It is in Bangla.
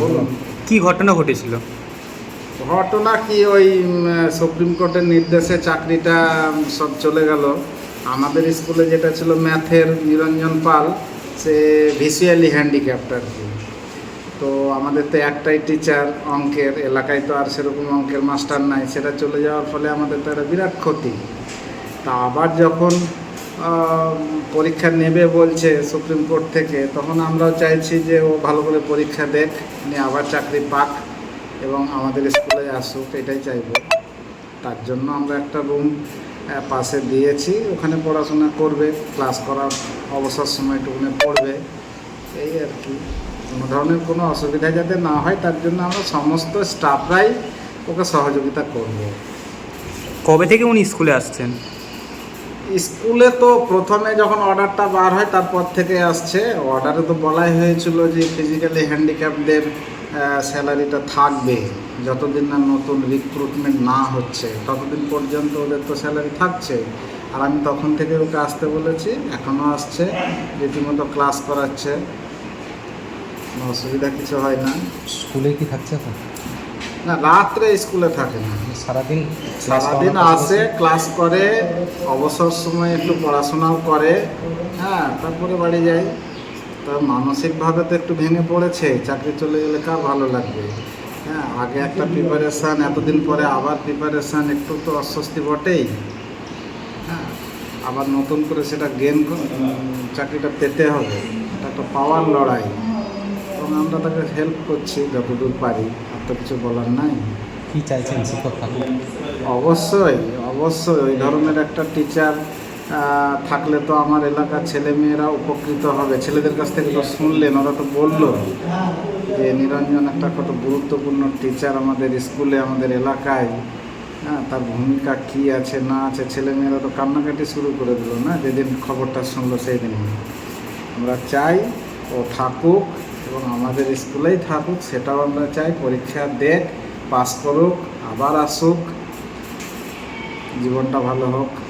বলুন কি ঘটনা ঘটেছিল? ঘটনা কি ওই সুপ্রিম কোর্টের নির্দেশে চাকরিটা সব চলে গেল। আমাদের স্কুলে যেটা ছিল ম্যাথের নিরঞ্জন পাল সে ভিসুয়ালি হ্যান্ডিক্যাপ্ট আর কি। তো আমাদের তো একটাই টিচার অঙ্কের এলাকায় তো আর সেরকম অঙ্কের মাস্টার নাই। সেটা চলে যাওয়ার ফলে আমাদের তো একটা বিরাট ক্ষতি। তা আবার যখন পরীক্ষা নেবে বলছে সুপ্রিম কোর্ট থেকে, তখন আমরাও চাইছি যে ও ভালো করে পরীক্ষা দেখ নিয়ে আবার চাকরি পাক এবং আমাদের স্কুলে আসুক, এটাই চাইব। তার জন্য আমরা একটা রুম পাশে দিয়েছি, ওখানে পড়াশোনা করবে ক্লাস করার অবসর সময়টুকুনে পড়বে, এই আর কি। কোনো ধরনের কোনো অসুবিধা যাতে না হয়, তার জন্য আমরা সমস্ত স্টাফরাই ওকে সহযোগিতা করব। কবে থেকে উনি স্কুলে আসছেন? স্কুলে তো প্রথমে যখন অর্ডারটা বার হয়, তারপর থেকে আসছে। অর্ডারে তো বলাই হয়েছিল যে ফিজিক্যালি হ্যান্ডিক্যাপদের স্যালারিটা থাকবে। যতদিন না নতুন রিক্রুটমেন্ট না হচ্ছে, ততদিন পর্যন্ত ওদের তো স্যালারি থাকছে। আর আমি তখন থেকে ওকে আসতে বলেছি এখনও আসছে, রীতিমতো ক্লাস করাচ্ছে। অসুবিধা কিছু হয় না। স্কুলে কি থাকছে না রাত্রে স্কুলে থাকে না। সারাদিন সারাদিন আসে ক্লাস করে অবসর সময় একটু পড়াশোনাও করে হ্যাঁ তারপরে বাড়ি যায়। তা মানসিকভাবে তো একটু ভেঙে পড়েছে চাকরি চলে গেলে কার ভালো লাগবে? হ্যাঁ আগে একটা প্রিপারেশান এতদিন পরে আবার প্রিপারেশান একটু তো অস্বস্তি বটেই। হ্যাঁ আবার নতুন করে সেটা গেন চাকরিটা পেতে হবে। এটা তো পাওয়ার লড়াই। এবং আমরা তাকে হেল্প করছি যতদূর পারি। তো কিছু বলার নাই। কি চাইছেন শিক্ষক অবশ্যই অবশ্যই ওই ধরনের একটা টিচার থাকলে তো আমার এলাকার ছেলেমেয়েরা উপকৃত হবে। ছেলেদের কাছ থেকে তো শুনলেন ওরা তো বলল যে নিরঞ্জন একটা কত গুরুত্বপূর্ণ টিচার আমাদের স্কুলে আমাদের এলাকায়। হ্যাঁ তার ভূমিকা কী আছে না আছে ছেলেমেয়েরা তো কান্নাকাটি শুরু করে দিল না? যেদিন খবরটা শুনলো সেই দিন আমরা চাই ও থাকুক এবং আমাদের স্কুলেই থাকুক, সেটাও আমরা চাই। পরীক্ষা দেখ, পাস করুক, আবার আসুক। জীবনটা ভালো হোক।